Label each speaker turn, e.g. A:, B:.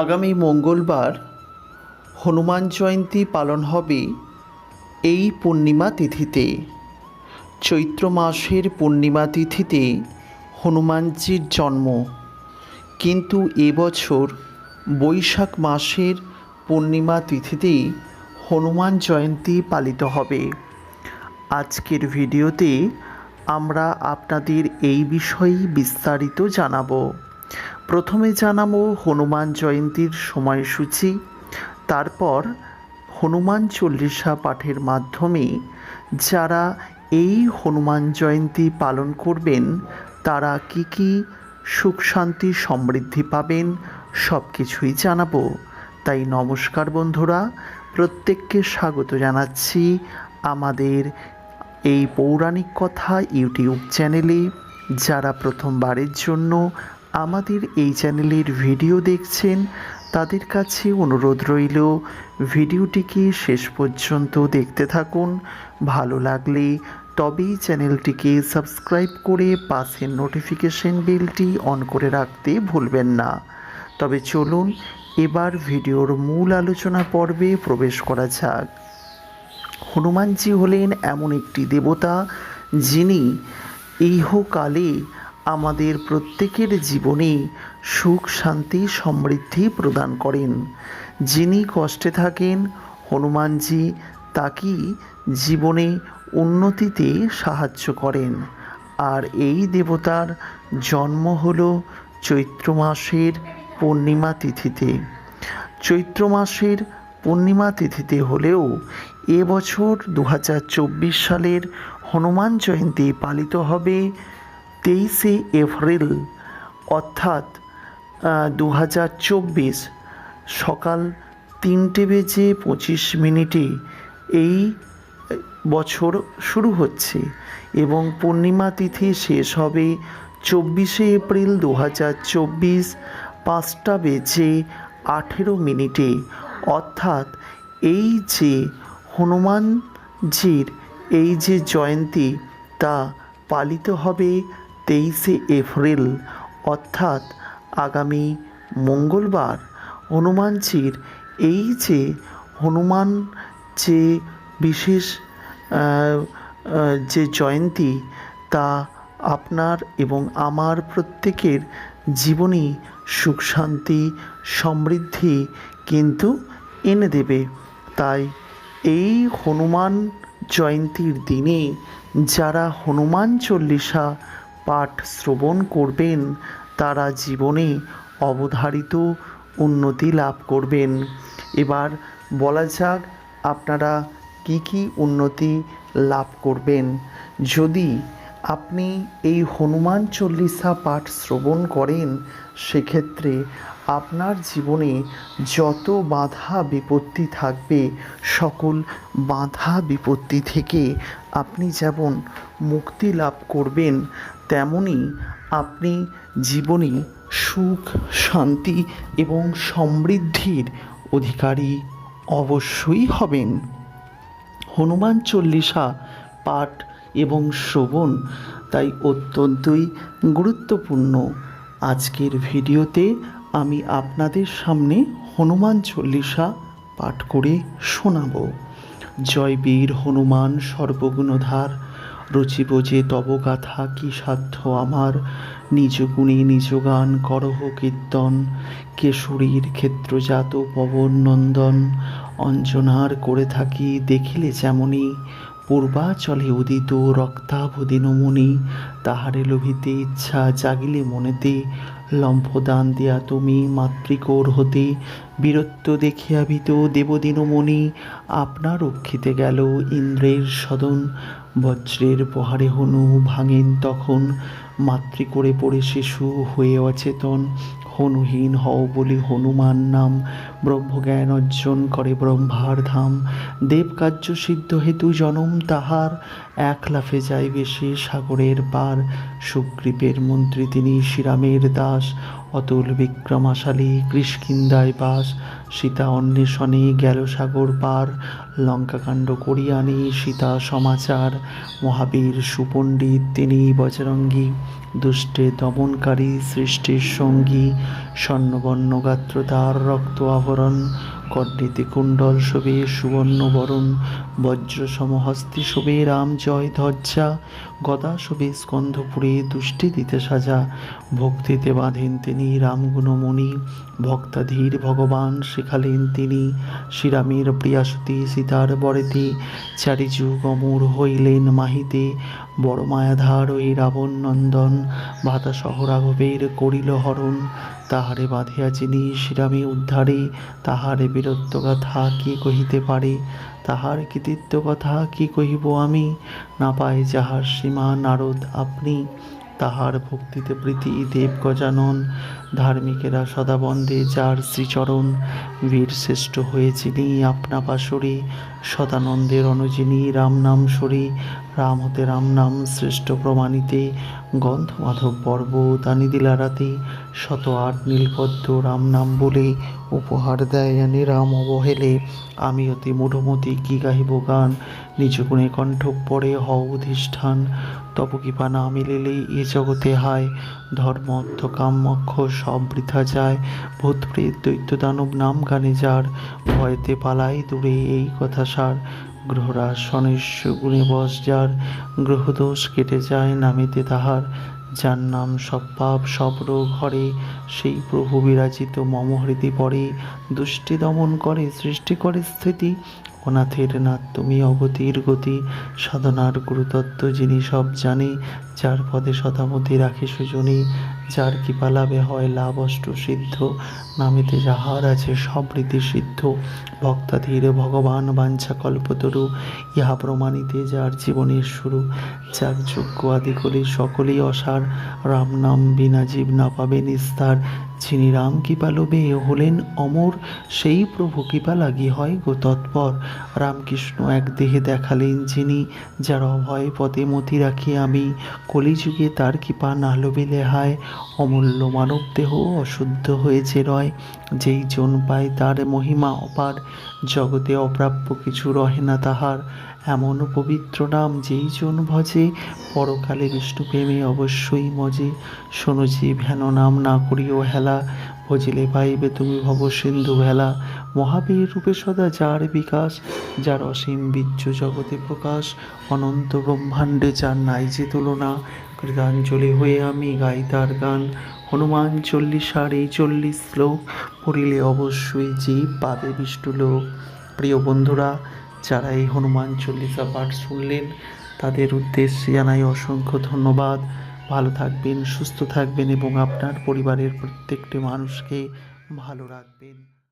A: আগামী মঙ্গলবার হনুমান জয়ন্তী পালন হবে এই পূর্ণিমা তিথিতে। চৈত্র মাসের পূর্ণিমা তিথিতে হনুমানজির জন্ম। কিন্তু এবছর বৈশাখ মাসের পূর্ণিমা তিথিতেই হনুমান জয়ন্তী পালিত হবে। আজকের ভিডিওতে আমরা আপনাদের এই বিষয়েই বিস্তারিত জানাব। প্রথমে জানাব হনুমান জয়ন্তীর সময়সূচি। তারপর হনুমান চল্লিশা পাঠের মাধ্যমে যারা এই হনুমান জয়ন্তী পালন করবেন, তারা কি কি সুখ শান্তি সমৃদ্ধি পাবেন সব কিছুই জানাব। তাই নমস্কার বন্ধুরা, প্রত্যেককে স্বাগত জানাচ্ছি আমাদের এই পৌরাণিক কথা ইউটিউব চ্যানেলে। যারা প্রথমবারের জন্য আমাদের এই চ্যানেলের ভিডিও দেখছেন, তাদের কাছে অনুরোধ রইল, ভিডিওটিকে শেষ পর্যন্ত দেখতে থাকুন। ভালো লাগলে তবেই চ্যানেলটিকে সাবস্ক্রাইব করে পাশের নোটিফিকেশন বেলটি অন করে রাখতে ভুলবেন না। তবে চলুন, এবার ভিডিওর মূল আলোচনা পর্বে প্রবেশ করা যাক। হনুমানজি হলেন এমন একটি দেবতা, যিনি ইহকালে আমাদের প্রত্যেকের জীবনে সুখ, শান্তি, সমৃদ্ধি প্রদান করেন। যিনি কষ্টে থাকেন, হনুমানজি তাকেই জীবনে উন্নতিতে সাহায্য করেন। আর এই দেবতার জন্ম হল চৈত্র মাসের পূর্ণিমা তিথিতে। চৈত্র মাসের পূর্ণিমা তিথিতে হলেও এবছর দু হাজার চব্বিশ সালের হনুমান জয়ন্তী পালিত হবে তেইশে এপ্রিল অর্থাৎ দু হাজার চব্বিশ সকাল তিনটে বেজে পঁচিশ মিনিটে এই বছর শুরু হচ্ছে এবং পূর্ণিমা তিথি শেষ হবে চব্বিশে এপ্রিল দু হাজার চব্বিশ পাঁচটা বেজে আঠেরো মিনিটে। অর্থাৎ এই যে হনুমানজির, এই যে জয়ন্তী তা পালিত হবে তেইশে এপ্রিল, অর্থাৎ আগামী মঙ্গলবার হনুমানজির এই যে হনুমান যে বিশেষ যে জয়ন্তী, তা আপনার এবং আমার প্রত্যেকের জীবনে সুখ, শান্তি, সমৃদ্ধি কিন্তু এনে দেবে। তাই এই হনুমান জয়ন্তীর দিনে যারা হনুমান চল্লিশা পাঠ শ্রবণ করবেন, তারা জীবনে অবধারিত উন্নতি লাভ করবেন। এবার বলা যাক আপনারা কি কি উন্নতি লাভ করবেন। যদি আপনি এই হনুমান চল্লিশা পাঠ শ্রবণ করেন, সেক্ষেত্রে আপনার জীবনে যত বাধা বিপত্তি থাকবে, সকল বাধা বিপত্তি থেকে আপনি যেমন মুক্তি লাভ করবেন তেমনি আপনি জীবনে সুখ, শান্তি এবং সমৃদ্ধির অধিকারী অবশ্যই হবেন। হনুমান চল্লিশা পাঠ এবং শ্রবণ তাই অত্যন্তই গুরুত্বপূর্ণ। আজকের ভিডিওতে আমি আপনাদের সামনে হনুমান চল্লিশা পাঠ করে শোনাব। জয় বীর হনুমান সর্বগুণধার। রুচি বোঝে তব গাথা, কি সাধ্য আমার? নিজ গুণে নিজ গান করহ কীর্তন। কেশরীর ক্ষেত্রজাত পবন নন্দন। অঞ্জনার করে থাকি দেখিলে যেমনই পূর্বাচলে উদিত রক্তাভদি নমুনি। তাহারে লোভিতে ইচ্ছা জাগিলে মনেতে। লম্ফদান দিয়া তুমি মাতৃকোর হতে। বীরত্ব দেখিয়া ভীত দেবদিনমণি। আপনার রক্ষিতে গেল ইন্দ্রের সদন। বজ্রের প্রহারে হনু ভাঙেন তখন মাতৃ করে পড়ে শিশু হয়ে অচেতন। হনুহীন হও বলি হনুমান নাম, ব্রহ্মজ্ঞান অর্জন করে ব্রহ্মার ধাম। দেবকার্য সিদ্ধ হেতু জনম তাহার এক লাফে যাইবে সে সাগরের পার। সুগ্রীবের মন্ত্রী তিনি শ্রীরামের দাস। অতুল বিক্রমাশালী কৃষ্কিন্দায় বাস। সীতা অন্বেষণে গেল সাগর পার। লঙ্কাকাণ্ড করিয়ানি সীতা সমাচার। মহাবীর সুপণ্ডিত তিনি বজরঙ্গী। দুষ্টে দমনকারী সৃষ্টির সঙ্গী। স্বর্ণবর্ণ গাত্র তার রক্ত আভরণ কর্ণেতে কুণ্ডল শোভে সুবর্ণ বরণ, বজ্র সমহস্তি শোভে রাম জয় ধ্বজা, গদা শোভে স্কন্ধপুরে, দুষ্টি দিতে সাজা, ভক্তিতে বাঁধেন তিনি রামগুণমণি ভক্তাধীর ভগবান শেখালেন তিনি, শ্রীরামের প্রিয়াসতী সীতার বরেতে চারি যুগ অমর হইলেন মাহিতে, বড় মায়াধার ওই রাবণ নন্দন ভাতা শহরাঘবের করিল হরণ তাহারে বাঁধিয়া যিনি শ্রীরামে উদ্ধারে, তাহারে বীরত্ব কথা কি কহিতে পারে? তাহার কৃতিত্ব কথা কি কহিব আমি? না পাই যাহার সীমা নারদ আপনি, তাহার ভক্তিতে প্রীতি দেব গজানন। ধার্মিকেরা সদা বন্দে যার শ্রীচরণ, বীর শ্রেষ্ঠ হয়েছিনি আপনা পাশরে সদানন্দের অনুজিনী রাম নাম সরি রাম হতে রাম নাম শ্রেষ্ঠ প্রমাণিতে গন্ধ মাধব পর্ব তানি দিলারাতে শত আট নীলপদ্ম রাম নাম বলে উপহার দেয় আনে রাম অবহেলে। আমি অতি মূঢ়মতি কি গাহিব গান? নিজ গুণে কণ্ঠ পড়ে হও অধিষ্ঠান। তব কৃপা না মিলিলেই এ জগতে হায়। ধর্ম অর্থ কাম মক্ষ সব বৃথা যায়। ভূত, প্রেত, দৈত্য, দানব নাম গানে যার। ভয়েতে পালাই দূরে এই কথা সার। গ্রহরাজ সনেশ্ব গুণিবশ যার গ্রহদোষ কেটে যায় নামিতে তাহার, যার নাম সব পাপ, সব রোগ হরে। সেই প্রভু বিরাজিত মম পরে দুষ্টি দমন করে, সৃষ্টি করে স্থিতি অনাথের নাথ, তুমি অগতির গতি, সাধনার গুরুতত্ত্ব যিনি সব জানে, যার পদে শতামতি রাখে সুজনী, যার কৃপা লাভে হয় লাভ অষ্ট সিদ্ধ, নামেতে যাহার আছে সব রীতি সিদ্ধ। ভক্তাধীর ভগবান বাঞ্ছা কল্পতরু, ইহা প্রমাণিতে যার জীবনের শুরু। যার যোগ্য আদি করে সকলেই অসার, রাম নাম বিনা জীব না পাবে নিস্তার। যিনি রাম কৃপা লোভে হলেন অমর, সেই প্রভু কৃপা লাগি হয় গো তৎপর। রামকৃষ্ণ এক দেহে দেখালেন যিনি, যার অভয় পদে মতি রাখি আমি। কলিযুগে তার কৃপা না লোভিলে হায় অমূল্য মানব দেহ অশুদ্ধ হয়েছে রয়। যেই জন পায় তার মহিমা অপার, জগতে অপ্রাপ্য কিছু রহে না তাহার। এমন পবিত্র নাম যেই জন ভজে, পরকালে বিষ্ণু প্রেমে অবশ্যই মজে। শোনো যে ভেন নাম না করিও হেলা ভজিলে পাইবে তুমি ভব সিন্ধু ভেলা। মহাবীর রূপে সদা যার বিকাশ, যার অসীম বীর্য জগতে প্রকাশ। অনন্ত ব্রহ্মাণ্ডে যার নাই যে তুলনা, কৃতাঞ্জলি হয়ে আমি গাই তার গান। হনুমান চল্লিশার এই চল্লিশ শ্লোক পড়িলে অবশ্যই জীব পাবে বিষ্ণু লোক। প্রিয় বন্ধুরা, যারা এই হনুমান চল্লিশা পাঠ শুনলেন, তাদের উদ্দেশ্যে জানাই অসংখ্য ধন্যবাদ। ভালো থাকবেন সুস্থ থাকবেন এবং আপনার পরিবারের প্রত্যেকটি মানুষকে ভালো রাখবেন।